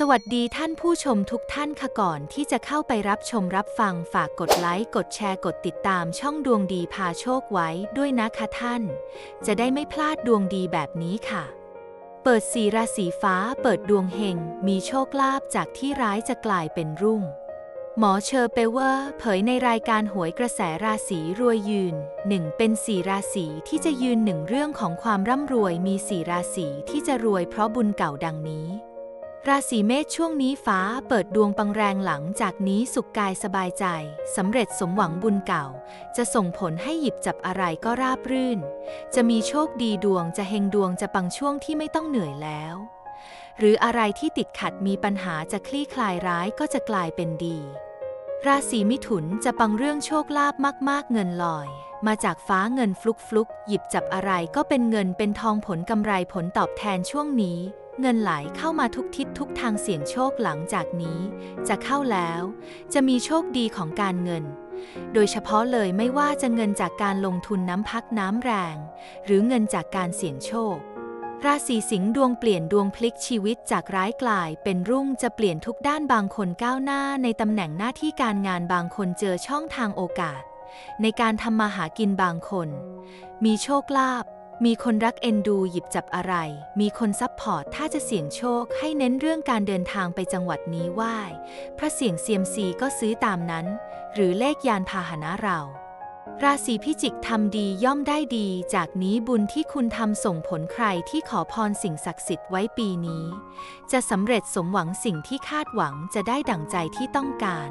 สวัสดีท่านผู้ชมทุกท่านค่ะก่อนที่จะเข้าไปรับชมรับฟังฝากกดไลค์ กดแชร์กดติดตามช่องดวงดีพาโชคไว้ด้วยนะคะท่าน จะได้ไม่พลาดดวงดีแบบนี้ค่ะ เปิดสีราศีฟ้าเปิดดวงเฮงมีโชคลาภจากที่ร้ายจะกลายเป็นรุ่ง หมอเชอร์เปเวอร์เผยในรายการหวยกระแสราศีรวยยืนหนึ่งเป็นสี่ราศีที่จะยืนหนึ่งเรื่องของความร่ำรวยมีสี่ราศีที่จะรวยเพราะบุญเก่าดังนี้ ราศีเมษช่วงนี้ฟ้าเปิดดวงปังแรงหลังจากนี้สุขกายสบายใจสำเร็จสมหวังบุญเก่า จะส่งผลให้หยิบจับอะไรก็ราบรื่น จะมีโชคดีดวงจะเฮงดวงจะปังช่วงที่ไม่ต้องเหนื่อยแล้ว หรืออะไรที่ติดขัดมีปัญหาจะคลี่คลายร้ายก็จะกลายเป็นดี ราศีมิถุนจะปังเรื่องโชคลาภมาก ๆ เงินลอย มาจากฟ้าเงินฟลุกฟลุกหยิบจับอะไรก็เป็นเงินเป็นทองผลกำไรผลตอบแทนช่วงนี้ เงินไหลเข้ามาทุกทิศทุกทางเสี่ยงโชคหลังจากนี้ จะเข้าแล้ว จะมีโชคดีของการเงิน โดยเฉพาะเลยไม่ว่าจะเงินจากการลงทุนน้ำพักน้ำแรง หรือเงินจากการเสี่ยงโชค ราศีสิงห์ดวงเปลี่ยนดวงพลิกชีวิตจากร้ายกลายเป็นรุ่งจะเปลี่ยนทุกด้านบางคนก้าวหน้าในตำแหน่งหน้าที่การงานบางคนเจอช่องทางโอกาส ในการทำมาหากินบางคน มีโชคลาภ มีคนรักเอ็นดูหยิบจับอะไร มีคนซัพพอร์ตถ้าจะเสี่ยงโชคให้เน้นเรื่องการเดินทางไปจังหวัดนี้ไหว้พระเสี่ยงเซียมซีก็ซื้อตามนั้น หรือเลขยานพาหนะเรา ราศีพิจิกทำดีย่อมได้ดี จากนี้บุญที่คุณทำส่งผลใครที่ขอพรสิ่งศักดิ์สิทธิ์ไว้ปีนี้ จะสำเร็จสมหวังสิ่งที่คาดหวังจะได้ดั่งใจที่ต้องการ